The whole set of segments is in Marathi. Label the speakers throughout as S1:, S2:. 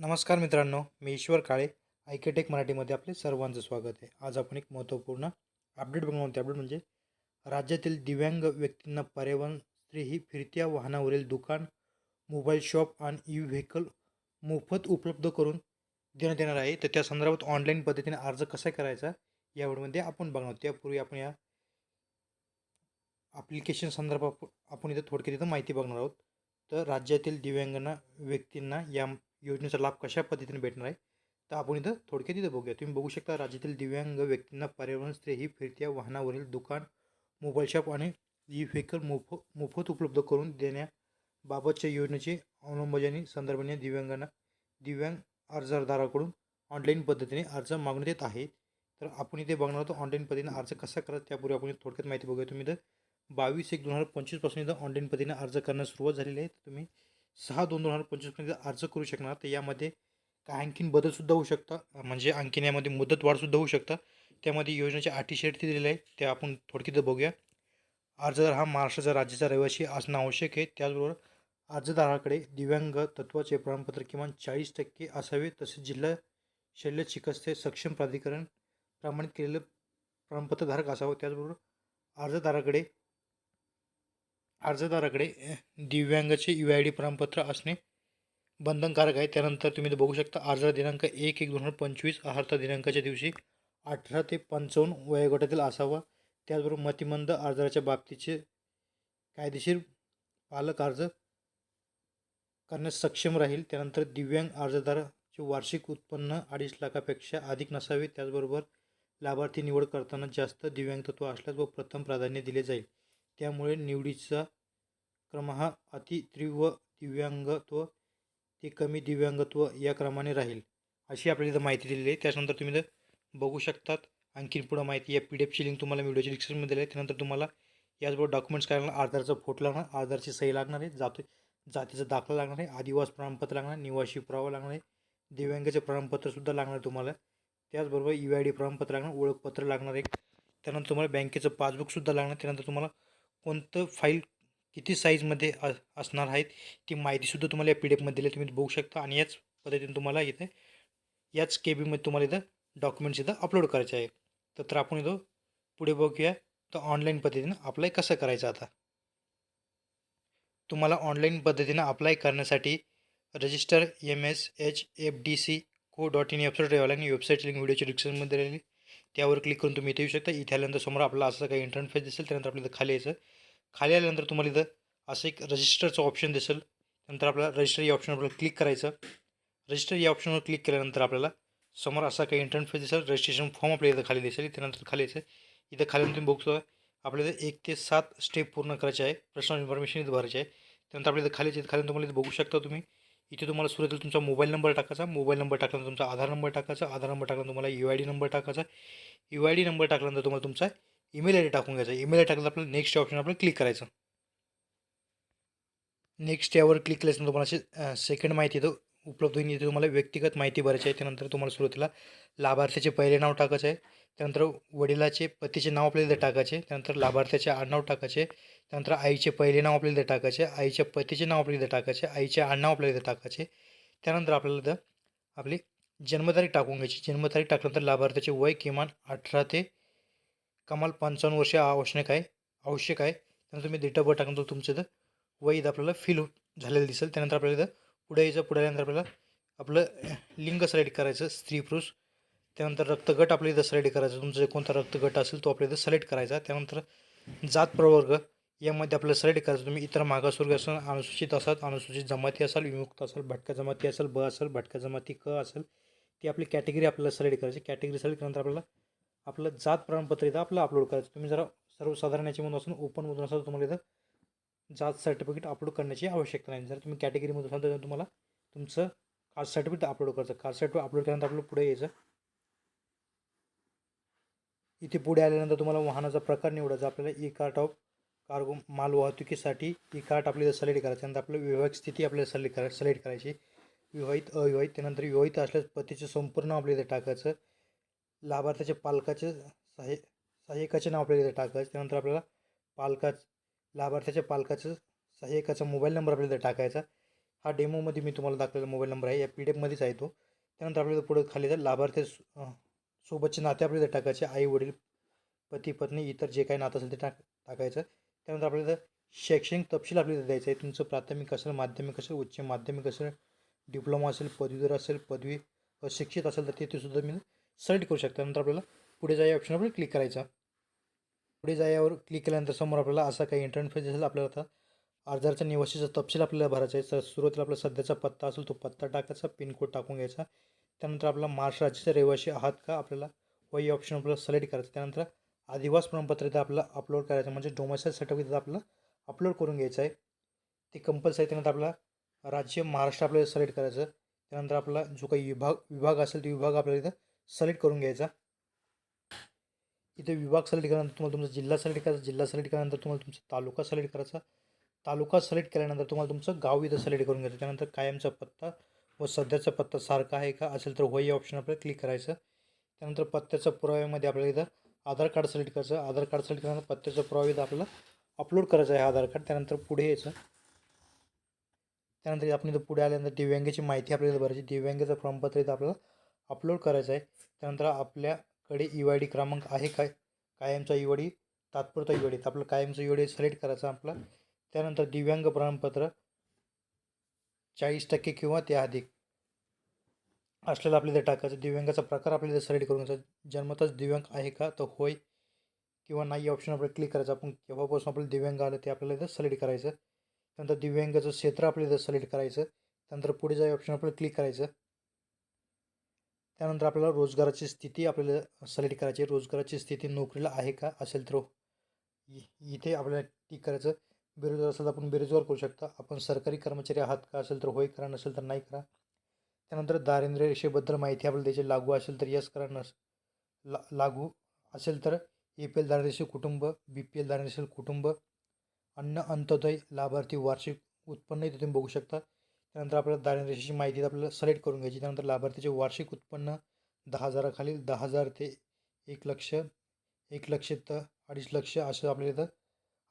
S1: नमस्कार मित्रांनो मी ईश्वर काळे आयकेटेक मराठीमध्ये आपले सर्वांचं स्वागत आहे. आज आपण एक महत्त्वपूर्ण अपडेट बघणार आहोत. अपडेट म्हणजे राज्यातील दिव्यांग व्यक्तींना पर्यावरण स्त्री ही फिरत्या वाहनावरील दुकान मोबाईल शॉप आणि ई व्हेकल मोफत उपलब्ध करून देण्यात येणार आहे. तर त्या संदर्भात ऑनलाईन पद्धतीने अर्ज कसा करायचा या व्हिडिओमध्ये आपण बघणार आहोत. त्यापूर्वी आपण या ॲप्लिकेशन संदर्भात आपण इथं थोडक्यात इथं माहिती बघणार आहोत. तर राज्यातील दिव्यांगांना व्यक्तींना या योजनेचा लाभ कशा पद्धतीने भेटणार आहे? तर आपण इथं थोडक्यात इथं बघूया. तुम्ही बघू शकता राज्यातील दिव्यांग व्यक्तींना पर्यावरण स्त्री ही फिरत्या वाहनावरील दुकान मोबाईल शॉप आणि ई व्हेकल मोफ मोफत उपलब्ध करून देण्याबाबतच्या योजनेची अंमलबजावणी संदर्भाने दिव्यांगांना दिव्यांग अर्जदाराकडून ऑनलाईन पद्धतीने अर्ज मागण्यात येत आहे तर आपण इथे बघणार आहोत ऑनलाईन पद्धतीने अर्ज कसा करायचा त्यापूर्वी आपण थोडक्यात माहिती बघूया. तुम्ही इथं बावीस एक दोन हजार पंचवीसपासून इथं ऑनलाईन पद्धतीने अर्ज करण्यास सुरुवात झालेली आहे. तर तुम्ही सहा दोन दोन हजार पंचवीसपर्यंत अर्ज करू शकणार. तर यामध्ये काय आणखीन बदलसुद्धा होऊ शकता. म्हणजे आणखीन यामध्ये मुदत वाढसुद्धा होऊ शकता. त्यामध्ये योजनेच्या अटी शर्ती दिलेल्या आहेत. त्या आपण थोडक्यात बघूया. अर्जदार हा महाराष्ट्राचा राज्याचा रहिवासी असणं आवश्यक आहे. त्याचबरोबर अर्जदाराकडे दिव्यांग तत्वाचे प्रमाणपत्र किमान चाळीस टक्के असावे. तसेच जिल्हा शल्य चिकित्से सक्षम प्राधिकरण प्रमाणित केलेलं प्रमाणपत्रधारक असावं. त्याचबरोबर अर्जदाराकडे अर्जदाराकडे दिव्यांगाचे यू आय डी प्रमाणपत्र असणे बंधनकारक आहे. त्यानंतर तुम्ही ते बघू शकता अर्ज दिनांक एक एक दोन हजार पंचवीस आहारता दिनांकाच्या दिवशी अठरा ते पंचावन्न वयोगटातील असावा. त्याचबरोबर मतिमंद अर्जाच्या बाबतीचे कायदेशीर पालक अर्ज करण्यास सक्षम राहील. त्यानंतर दिव्यांग अर्जदाराचे वार्षिक उत्पन्न अडीच लाखापेक्षा अधिक नसावे. त्याचबरोबर लाभार्थी निवड करताना जास्त दिव्यांग तत्व असल्यास व प्रथम प्राधान्य दिले जाईल. त्यामुळे निवडीचा क्रम हा अति तीव्र दिव्यांगत्व ते कमी दिव्यांगत्व या क्रमाने राहील. अशी आपल्याला इथं माहिती दिलेली आहे. त्याच्यानंतर तुम्ही इथं बघू शकतात. आणखीन पुढं माहिती या पी डी एफची लिंक तुम्हाला व्हिडिओच्या डिस्क्रिप्शनमध्ये दिली आहे. त्यानंतर तुम्हाला याचबरोबर डॉक्युमेंट्स काय लागणार आधारचा फोटो लागणार. आधारची सही लागणार आहे. जाती जातीचा दाखला लागणार आहे. आदिवास प्रमाणपत्र लागणार निवासी पुरावा लागणार आहे. दिव्यांगाचे प्रमाणपत्रसुद्धा लागणार आहे तुम्हाला. त्याचबरोबर यू आय डी प्रमाणपत्र लागणार. ओळखपत्र लागणार आहे. त्यानंतर तुम्हाला बँकेचं पासबुकसुद्धा लागणार त्यानंतर तुम्हाला कोणतं फाईल किती साईजमध्ये असणार आहेत ती माहितीसुद्धा तुम्हाला या पी डी एफमध्ये दिली तुम्ही बघू शकता आणि याच पद्धतीने तुम्हाला इथे याच के बीमध्ये तुम्हाला इथं डॉक्युमेंट्स इथं अपलोड करायचे आहे तर तर आपण इथं पुढे बघूया. तर ऑनलाईन पद्धतीनं अप्लाय कसं करायचं आता? तुम्हाला ऑनलाईन पद्धतीनं अप्लाय करण्यासाठी register M S H F D C co dot in website यावं आणि वेबसाईट लिंक व्हिडिओच्या डिस्क्रिप्शनमध्ये दिलेली त्यावर क्लिक करून तुम्ही इथे येऊ शकता. इथे आल्यानंतर समोर आपला असं काही इंटरफेस दिसेल त्यानंतर आपल्याला खाली यायचं खाली आल्यानंतर तुम्हाला इथं असं एक रजिस्टरचं ऑप्शन दिसेल. नंतर आपल्याला रजिस्टर या ऑप्शनवर क्लिक करायचं. रजिस्टर या ऑप्शनवर क्लिक केल्यानंतर आपल्याला समोर असा काही इंटरफेस दिसेल. रजिस्ट्रेशन फॉर्म आपल्या इथं खाली दिसेल. त्यानंतर खाली यायचं इथं खाली तुम्ही बघतो आपल्याला एक ते सात स्टेप पूर्ण करायचे आहे. पर्सनल इन्फॉर्मेशन इथं भरायचे आहे. त्यानंतर आपल्याला खाली इथं खाली तुम्हाला इथं बघू शकता तुम्ही. इथे तुम्हाला सुरुवातीला तुमचा मोबाईल नंबर टाकायचा. मोबाईल नंबर टाकल्यानंतर तुमचा आधार नंबर टाकायचा. आधार नंबर टाकल्यानंतर तुम्हाला यू आय डी नंबर टाकायचा. यू आय डी नंबर टाकल्यानंतर तुम्हाला तुमचा ईमेल आय डी टाकून घ्यायचा. ईमेल आय टाकल्यानंतर आपल्याला नेक्स्ट ऑप्शन आपल्याला क्लिक करायचं. नेक्स्ट यावर क्लिक केल्यानंतर तुम्हाला अशी सेकंड माहिती येतो उपलब्ध होईल. इथे तुम्हाला व्यक्तिगत माहिती भरायची आहे. त्यानंतर तुम्हाला सुरुवातीला लाभार्थ्याचे पहिले नाव टाकायचं आहे. त्यानंतर वडिलाचे पतीचे नाव आपल्याला इथे टाकायचे त्यानंतर लाभार्थ्याचे आडनाव टाकायचे त्यानंतर आईचे पहिले नाव आपल्याला इथे टाकायचे आईच्या पतीचे नाव आपल्याला इथे टाकायचे आईचे आडनाव आपल्याला इथे टाकायचे त्यानंतर आपल्याला इथं आपली जन्मतारीख टाकून घ्यायची. जन्मतारीख टाकल्यानंतर लाभार्थ्याचे वय किमान अठरा ते कमाल पंचावन्न वर्ष आवश्यक आहे आवश्यक आहे. त्यानंतर तुम्ही डेट ऑफ बर्थ टाकून तुमचं इथं. वय इथं आपल्याला फिल झालेलं दिसेल. त्यानंतर आपल्याला इथं पुढे यायचं पुढे आल्यानंतर आपल्याला आपलं लिंग सिलेक्ट करायचं स्त्री पुरुष. त्यानंतर रक्तगट आपल्या इथं सिलेक्ट करायचं. तुमचं जे कोणता रक्तगट असेल तो आपल्या इथं सिलेक्ट करायचा. त्यानंतर जात प्रवर्ग यामध्ये आपल्याला सिलेक्ट करायचं. तुम्ही इतर मागासवर्ग असाल अनुसूचित असाल अनुसूचित जमाती असाल विमुक्त असाल भटक्या जमाती असेल ब असेल भटक्या जमाती क असेल ती आपली कॅटेगरी आपल्याला सिलेक्ट करायची. कॅटेगरी सिलेक्ट केल्यानंतर आपल्याला आपलं जात प्रमाणपत्र इथं आपलं अपलोड करायचं. तुम्ही जरा सर्वसाधारण याच्यामधून असून ओपनमधून असाल तर तुम्हाला इथं जात सर्टिफिकेट अपलोड करण्याची आवश्यकता नाही. जर तुम्ही कॅटेगरीमधून असाल तर तुम्हाला तुमचं कास्ट सर्टिफिकेट अपलोड करायचं. कास्ट सर्टिफिकेट अपलोड केल्यानंतर आपलं पुढे यायचं. इथे पुढे आल्यानंतर तुम्हाला वाहनाचा प्रकार निवडायचा. आपल्याला ई कार्ट ऑफ कार्गो माल वाहतुकीसाठी ई कार्ट आपल्याला सिलेक्ट करायचं. त्यानंतर आपलं विवाहित स्थिती आपल्याला सिलेक्ट करा सिलेक्ट करायची. विवाहित अविवाहित त्यानंतर विवाहित असल्यास पतीचे संपूर्ण आपल्या इथे टाकायचं. लाभार्थ्याचे पालकाचे सहाय्य सहाय्यकाचे नाव आपल्याला इथे टाकायचं. त्यानंतर आपल्याला पालका लाभार्थ्याच्या पालकाचं सहाय्यकाचा मोबाईल नंबर आपल्याला इथे टाकायचा. हा डेमोमध्ये मी तुम्हाला दाखवलेला मोबाईल नंबर आहे. या पी डी एफमध्येच आहे तो. त्यानंतर आपल्याला पुढे खाली जर लाभार्थी सोबतचे नाते आपल्याला टाकायचे. आई वडील पती पत्नी इतर जे काही नातं असेल ते टाक टाकायचं. त्यानंतर आपल्याला शैक्षणिक तपशील आपल्याला द्यायचं आहे. तुमचं प्राथमिक असेल माध्यमिक असेल उच्च माध्यमिक असेल डिप्लोमा असेल पदवीधर असेल पदवी अशिक्षित असेल तर ते सुद्धा मी सिलेक्ट करू शकता. नंतर आपल्याला पुढे जा या ऑप्शन आपल्याला क्लिक करायचा. पुढे जा यावर क्लिक केल्यानंतर समोर आपल्याला असा काही इंटरफेस दिसेल. आपल्याला आता अर्जाचा निवासीचा तपशील आपल्याला भरायचा आहे. तर सुरुवातीला आपला सध्याचा पत्ता असेल तो पत्ता टाकायचा. पिनकोड टाकून घ्यायचा. त्यानंतर आपला महाराष्ट्र राज्याचे रहिवासी आहात का? आपल्याला व हे ऑप्शन आपल्याला सिलेक्ट करायचं. त्यानंतर आदिवास प्रमाणपत्र इथं आपल्याला अपलोड करायचं. म्हणजे डोमेसाईल सर्टिफिकेट आपल्याला अपलोड करून घ्यायचं आहे. ते कंपल्सरी त्यानंतर आपला राज्य महाराष्ट्र आपल्याला सिलेक्ट करायचं त्यानंतर आपला जो काही विभाग विभाग असेल तो विभाग आपल्याला इथं सिलेक्ट करून घ्यायचा. इथे विभाग सिलेक्ट केल्यानंतर तुम्हाला तुमचा जिल्हा सिलेक्ट करायचा. जिल्हा सिलेक्ट केल्यानंतर तुम्हाला तुमचा तालुका सिलेक्ट करायचा. तालुका सिलेक्ट केल्यानंतर तुम्हाला तुमचं गाव इथं सिलेक्ट करून घ्यायचं. त्यानंतर कायमचा पत्ता व सध्याचा पत्ता सारखा आहे का असेल तर होय या ऑप्शन आपल्याला क्लिक करायचं. त्यानंतर पत्त्याच्या पुराव्यामध्ये आपल्याला इथं आधार कार्ड सिलेक्ट करायचं. आधार कार्ड सिलेक्ट केल्यानंतर पत्त्याचा पुरावा इथं आपल्याला अपलोड करायचं आहे आधार कार्ड त्यानंतर पुढे यायचं. त्यानंतर आपण इथं पुढे आल्यानंतर दिव्यांगाची माहिती आपल्याला भरायची. दिव्यांगाचं प्रमाणपत्र इथं आपल्याला अपलोड करायचं आहे. त्यानंतर आपल्याकडे यू आय डी क्रमांक आहे काय? कायमचा यू आय डी तात्पुरता यू आय डी आपलं कायमचं यू आय डी सिलेक्ट करायचं आपला. त्यानंतर दिव्यांग प्रमाणपत्र चाळीस टक्के किंवा त्या अधिक असलेलं आपल्याला टाकायचं. दिव्यांगाचा प्रकार आपल्याला सिलेक्ट करून घ्यायचा. जन्मतच दिव्यांग आहे का? तर होय किंवा नाही ऑप्शन आपल्याला क्लिक करायचं. आपण केव्हापासून आपल्याला दिव्यांग आलं ते आपल्याला इथं सिलेक्ट करायचं. त्यानंतर दिव्यांगाचं क्षेत्र आपल्याला इथं सिलेक्ट करायचं. त्यानंतर पुढे जाय ऑप्शन आपल्याला क्लिक करायचं. त्यानंतर आपल्याला रोजगाराची स्थिती आपल्याला सिलेक्ट करायची आहे. रोजगाराची स्थिती नोकरीला आहे का? असेल तर इ- इथे आपल्याला टिक करायचं. बेरोजगार असेल तर आपण बेरोजगार करू शकता. आपण सरकारी कर्मचारी आहात का? असेल तर होय करा. नसेल तर नाही करा. त्यानंतर दारिद्र्य रेषेबद्दल माहिती आपल्याला द्यायची लागू असेल तर यस करा. नस ला लागू असेल तर ए पी एल दारिद्र्य कुटुंब बी पी एल दारिद्र्यशील कुटुंब अन्न अंत्योदय लाभार्थी वार्षिक उत्पन्न इथे तुम्ही बघू शकता. त्यानंतर आपल्याला दारिद्र्य माहिती आपल्याला सिलेक्ट करून घ्यायची. त्यानंतर लाभार्थीचे वार्षिक उत्पन्न दहा हजाराखालील दहा हजार ते एक लक्ष एक लक्ष तर अडीच लक्ष असं आपल्याला इथं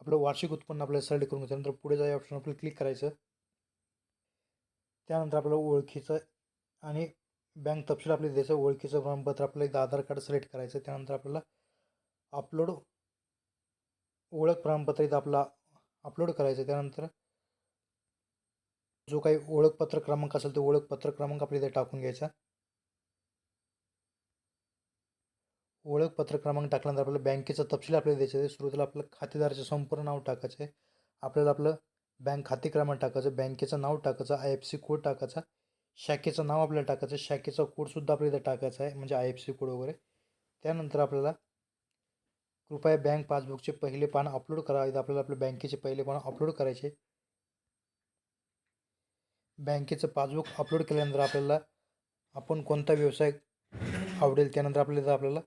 S1: आपलं वार्षिक उत्पन्न आपल्याला सिलेक्ट करून घ्यायचं. त्यानंतर पुढे जाय ऑप्शन आपल्याला क्लिक करायचं. त्यानंतर आपलं ओळखीचं आणि बँक तपशील आपल्याला द्यायचं. ओळखीचं प्रमाणपत्र आपल्याला एकदा आधार कार्ड सिलेक्ट करायचं. त्यानंतर आपल्याला अपलोड ओळख प्रमाणपत्र इथं आपला अपलोड करायचं. त्यानंतर जो काही ओळखपत्र क्रमांक असेल तो ओळखपत्र क्रमांक आपल्या इथे टाकून घ्यायचा. ओळखपत्र क्रमांक टाकल्यानंतर आपल्याला बँकेचा तपशील आपल्याला द्यायचं आहे. सुरुवातीला आपलं खातेदाराचं संपूर्ण नाव टाकायचं आहे. आपल्याला आपलं बँक खाते क्रमांक टाकायचं बँकेचं नाव टाकायचं आय एफ सी कोड टाकायचा शाखेचं नाव आपल्याला टाकायचं शाखेचा कोडसुद्धा आपल्याला इथं टाकायचा आहे म्हणजे आय एफ सी कोड वगैरे. त्यानंतर आपल्याला कृपया बँक पासबुकचे पहिले पान अपलोड करा. इथं आपल्याला आपल्या बँकेचे पहिले पान अपलोड करायचे बँकेचं पासबुक अपलोड केल्यानंतर आपल्याला आपण कोणता व्यवसाय आवडेल त्यानंतर आपल्याला आपल्याला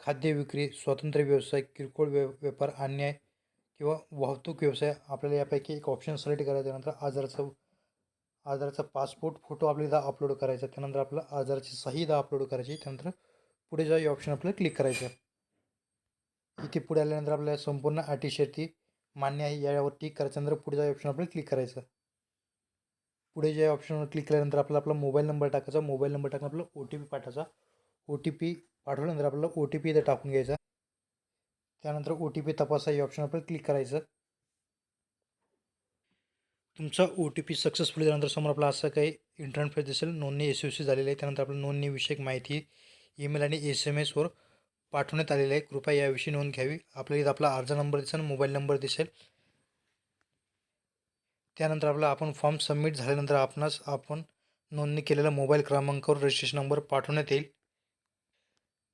S1: खाद्य विक्री स्वतंत्र व्यवसाय किरकोळ व्य व्यापार अन्याय किंवा वाहतूक व्यवसाय आपल्याला यापैकी एक ऑप्शन सिलेक्ट करायचं त्यानंतर आजाराचं आधारचा पासपोर्ट फोटो आपल्याला अपलोड करायचा त्यानंतर आपला आधारची सही दा अपलोड करायची त्यानंतर पुढे जा ऑप्शन आपल्याला क्लिक करायचं इथे पुढे आल्यानंतर आपल्याला संपूर्ण अटीशर्ती मान्य आहे. यावर टिक करायचं नंतर पुढे जा ऑप्शन आपल्याला क्लिक करायचं पुढे जे ऑप्शनवर क्लिक केल्यानंतर आपला आपला मोबाईल नंबर टाकायचा. मोबाईल नंबर टाकून आपला ओ टी पी पाठवायचा. ओ टी पी पाठवल्यानंतर आपल्याला ओ टी पी इथं टाकून घ्यायचा. त्यानंतर ओ टी पी तपासा या ऑप्शन आपल्याला क्लिक करायचं. तुमचा ओ टी पी सक्सेसफुल झाल्यानंतर समोर आपला असं काही इंटरनेट दिसेल. नोंदणी एस सी झालेली आहे. त्यानंतर आपल्या नोंदणीविषयक माहिती ईमेल आणि एस एम एसवर पाठवण्यात आलेली आहे. कृपया याविषयी नोंद घ्यावी. आपल्याला इथं आपला अर्ज नंबर दिसेल मोबाईल नंबर दिसेल. त्यानंतर आपला आपण फॉर्म सबमिट झाल्यानंतर आपणास आपण नोंदणी केलेल्या मोबाईल क्रमांकावर रजिस्ट्रेशन नंबर पाठवण्यात येईल.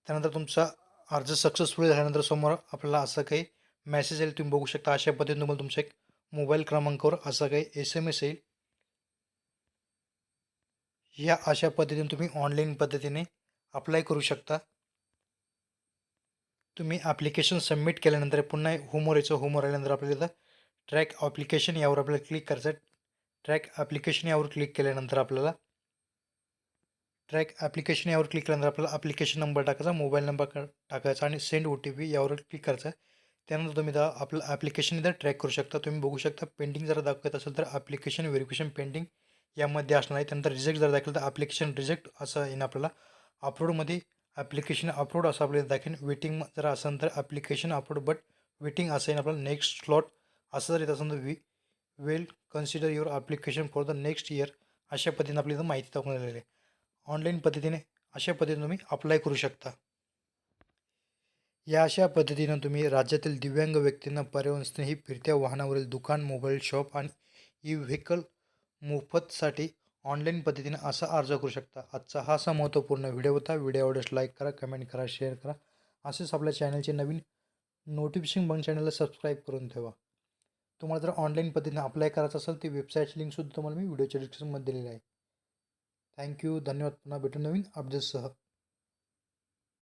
S1: त्यानंतर तुमचा अर्ज सक्सेसफुल झाल्यानंतर समोर आपल्याला असं काही मेसेज येईल तुम्ही बघू शकता. अशा पद्धतीने तुम्हाला तुमच्या एक मोबाईल क्रमांकावर असा काही एस एम एस येईल. या अशा पद्धतीने तुम्ही ऑनलाईन पद्धतीने अप्लाय करू शकता. तुम्ही ॲप्लिकेशन सबमिट केल्यानंतर पुन्हा होमवर यायचं होमवर आल्यानंतर आपल्याला ट्रॅक ॲप्लिकेशन यावर आपल्याला क्लिक करायचं ट्रॅक ॲप्लिकेशन यावर क्लिक केल्यानंतर आपल्याला ट्रॅक ॲप्लिकेशन यावर क्लिक केल्यानंतर आपल्याला ॲप्लिकेशन नंबर टाकायचा मोबाईल नंबर टाकायचा आणि सेंड ओ टी पी यावर क्लिक करायचं त्यानंतर तुम्ही दा आपलं ॲप्लिकेशन इथं ट्रॅक करू शकता. तुम्ही बघू शकता पेंडिंग जर दाखवत असेल तर ॲप्लिकेशन व्हेरिफिकेशन पेंडिंग यामध्ये असणार आहे. त्यानंतर रिजेक्ट जर दाखल तर ॲप्लिकेशन रिजेक्ट असं येईन आपल्याला. अपलोडमध्ये ॲप्लिकेशन अपलोड असं आपल्याला दाखेन वेटिंग जर असेल तर ॲप्लिकेशन अपलोड बट वेटिंग असं येईन आपल्याला. नेक्स्ट स्लॉट असं जर येत असेल तर we will consider your application for the next year अशा पद्धतीने इथं माहिती दाखवून आलेली आहे. ऑनलाईन पद्धतीने अशा पद्धतीने तुम्ही अप्लाय करू शकता. या अशा पद्धतीनं तुम्ही राज्यातील दिव्यांग व्यक्तींना पर्यावरण स्नेही फिरत्या वाहनावरील दुकान मोबाईल शॉप आणि ई व्हेकल मोफतसाठी ऑनलाईन पद्धतीने असा अर्ज करू शकता. आजचा हा असा महत्त्वपूर्ण व्हिडिओ होता. व्हिडिओ आवडल्यास लाईक करा कमेंट करा शेअर करा. असेच आपल्या चॅनलचे नवीन नोटिफिकेशन बन चॅनलला सबस्क्राईब करून ठेवा. तुम्हाला जर ऑनलाईन पद्धतीने अप्लाय करायचं असेल ती वेबसाईटची लिंकसुद्धा तुम्हाला मी व्हिडिओच्या डिस्क्रिप्शनमध्ये दिलेली आहे. थँक्यू धन्यवाद. पुन्हा भेटू नवीन अपडेट्ससह